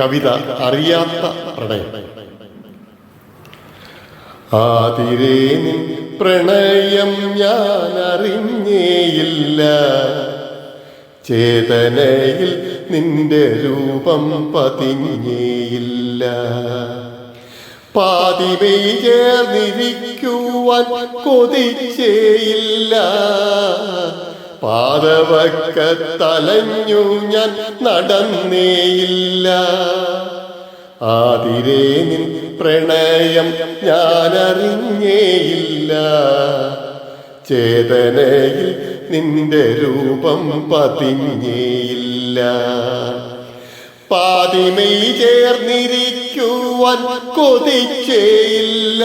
കവിത അറിയാത്ത പ്രണയം. ആതിരേ നിൻ പ്രണയം ഞാൻ അറിഞ്ഞേയില്ല. ചേതനയിൽ നിന്റെ രൂപം പതിഞ്ഞേയില്ല. പാതിവേ ചേർന്നിരിക്കുവാൻ കൊതിച്ചേയില്ല. പാതവക്കത്തലഞ്ഞു ഞാൻ നടന്നേയില്ല. ആതിരേ നിൻ പ്രണയം ഞാൻ അറിഞ്ഞേയില്ല ചേതനയിൽ നിന്റെ രൂപം പതിഞ്ഞേയില്ല. പാതിമൈ ചേർന്നിരിക്കുവാൻ കൊതിച്ചേയില്ല.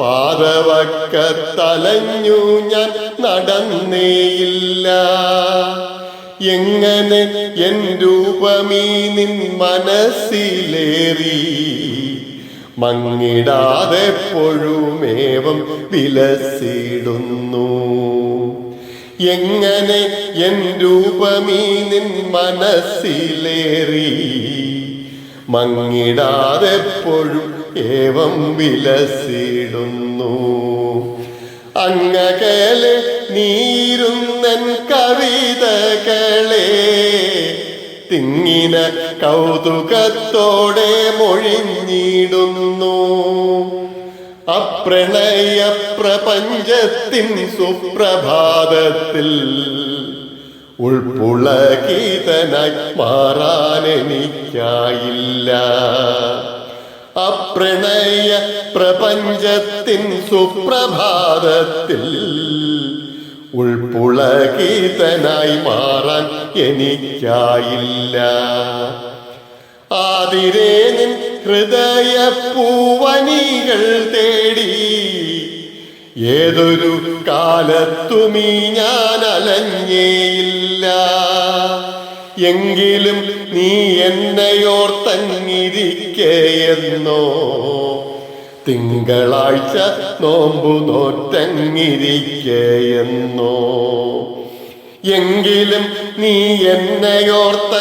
പാതവക്കത്തലഞ്ഞു ഞാൻ നടന്നേയില്ല. എങ്ങനെ എൻ രൂപമീ നിൻ മനസ്സിലേറി? മങ്ങിടാതെ പൊഴുമേവം വിലസിടുന്നു. എങ്ങനെ എൻ രൂപമീ നിൻ മനസ്സിലേറി? മങ്ങിടാതെ എപ്പോഴും ഏവം വിലസിടുന്നു. അങ്ങകലെ നീരുന്നൻ കവിതകളെ തിങ്ങിന കൗതുകത്തോടെ മൊഴിഞ്ഞിടുന്നു. അപ്രണയ പ്രപഞ്ചത്തിൻ സുപ്രഭാതത്തിൽ ഉൾപ്പുളകീതനായി മാറാനെനിക്കായില്ല അപ്രണയ പ്രപഞ്ചത്തിൻ സുപ്രഭാതത്തിൽ ഉൾപുളകീതനായി മാറാൻ എനിക്കായില്ല. ആതിരേ നിൻ ഹൃദയ പൂവനികൾ തേടി ഏതൊരു കാലത്തുമീ ഞാൻ അലഞ്ഞേയില്ല. എങ്കിലും നീ എന്നെയോർത്തങ്ങിരിക്കയെന്നോ? തിങ്കളാഴ്ച നോമ്പു നോറ്റങ്ങിരിക്കയെന്നോ? എങ്കിലും നീ എന്നെയോർത്തങ്ങിരിക്കയെന്നോ?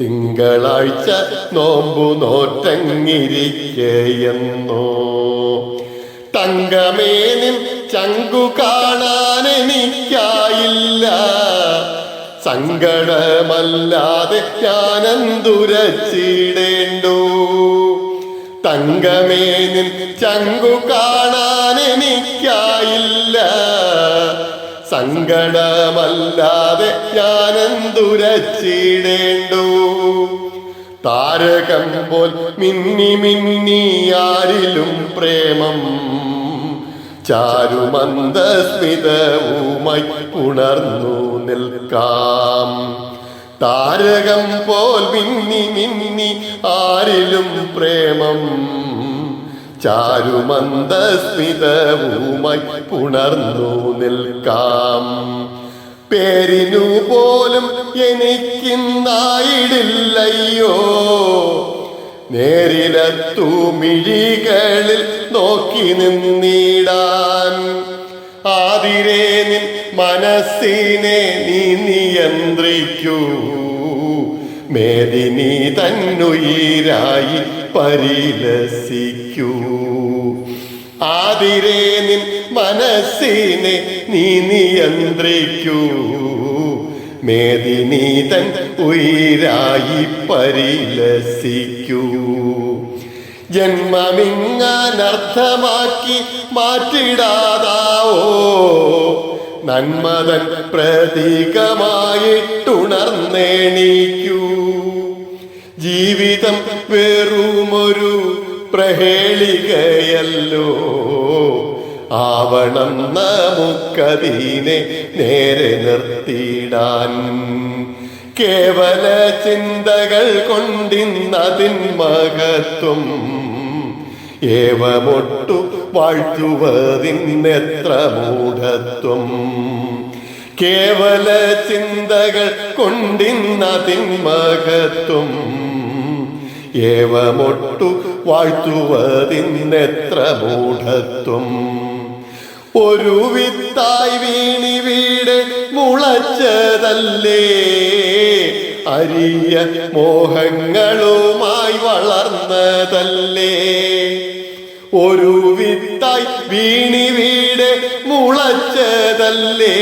തിങ്കളാഴ്ച നോമ്പു നോറ്റങ്ങിരിക്കയെന്നോ? തങ്കമേനിൻ ചങ്കു കാണാൻ എനിക്കായില്ല സങ്കടമല്ലാതെ ഞാനെന്തുരച്ചിടേണ്ടു? തങ്കമേനിൽ ചങ്കു കാണാൻ എനിക്കായില്ല സങ്കടമല്ലാതെ ഞാനെന്തുരച്ചിടേണ്ടു? താരകം പോൽ മിന്നി മിന്നി ആരിലും പ്രേമം ചാരുമന്ദസ്മിതവുമായി ഉണർന്നു നിൽക്കാം. താരകം പോൽ മിന്നി മിന്നി ആരിലും പ്രേമം. ചാരുമന്ദസ്മിതവുമായി ഉണർന്നു നിൽക്കാം. പേരിനു പോലും എനിക്കിന്നായിടില്ലയ്യോ. നേരിലെത്തു മിഴികളിൽ നോക്കി നിന്നിടാൻ. ആതിരേ നിൻ മനസ്സിനെ നീ നിയന്ത്രിക്കൂ. മേദിനി തന്നുയിരായി പരിലസിക്കൂ. ആതിരേ നിൻ മനസ്സിനെ നീ നിയന്ത്രിക്കൂ. മേദിനി തൻ ഉയരായി പരിലസിക്കൂ. ജന്മമിങ്ങനർത്ഥമാക്കി മാറ്റിടാതാവോ? നന്മതൻ പ്രതീകമായിട്ടുണർന്നേണിക്കൂ. ജീവിതം വെറുമൊരു പ്രഹേളികയല്ലോ. ആവണം നമുക്കതീനെ നേരെ നിർത്തിയിടാൻ. കേവല ചിന്തകൾ കൊണ്ടിന്നതിൻ മകത്വം ഏവമൊട്ടു വാഴ്ത്തുവതിന്നെത്ര മൂഢത്വം. കേവല ചിന്തകൾ കൊണ്ടിന്നതിൻ മകത്വം ഏവമൊട്ടു വാഴ്ത്തുവതിന്നെത്ര മൂഢത്വം. ഒരു വിത്തായി വീണി വീട് മുളച്ചതല്ലേ. അരിയ മോഹങ്ങളുമായി വളർന്നതല്ലേ. ഒരു വിത്തായി വീണി വീട് മുളച്ചതല്ലേ.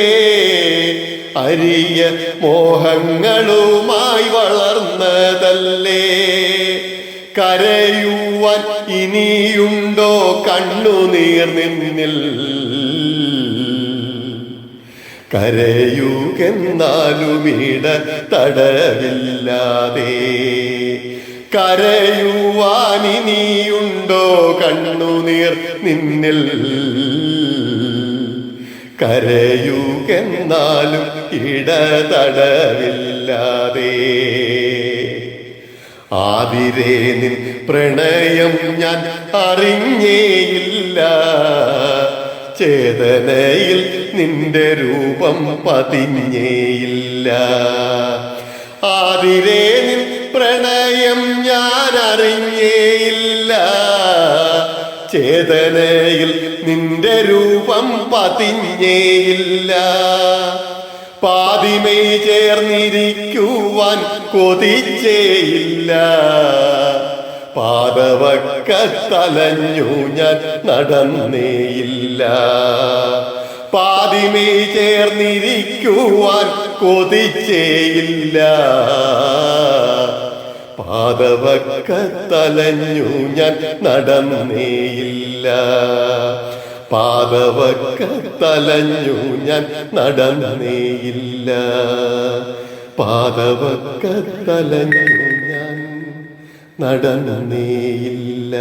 അരിയ മോഹങ്ങളുമായി വളർന്നതല്ലേ. കരയുവാൻ ഇനിയുണ്ടോ കണ്ണുനീർ നിന്നിൽ? കരയുകെന്നാലുമിട തടവില്ലാതെ കരയുവാനിനിയുണ്ടോ കണ്ണുനീർ നിന്നിൽ? കരയുകെന്നാലും ഇടതടവില്ലാതെ. ആതിരേ നിൻ പ്രണയം ഞാൻ അറിഞ്ഞേയില്ല. ചേതനയിൽ നിന്റെ രൂപം പതിഞ്ഞേയില്ല. ആതിരേ നിൻ പ്രണയം ഞാൻ അറിഞ്ഞേയില്ല ചേതനയിൽ നിന്റെ രൂപം പതിഞ്ഞേയില്ല. പാതിമേ ചേർന്നിരിക്കുവാൻ കൊതിച്ചേയില്ല. പാദവക്കത്തലഞ്ഞു ഞാൻ നടന്നേയില്ല. പാതിമേ ചേർന്നിരിക്കുവാൻ കൊതിച്ചേയില്ല. പാദവക്കത്തലഞ്ഞു ഞാൻ നടന്നേയില്ല. പാദവക്കത്തലഞ്ഞു ഞാൻ നടന്നേയില്ല. പാദവക്കത്തലഞ്ഞു ഞാൻ നടന്നേയില്ല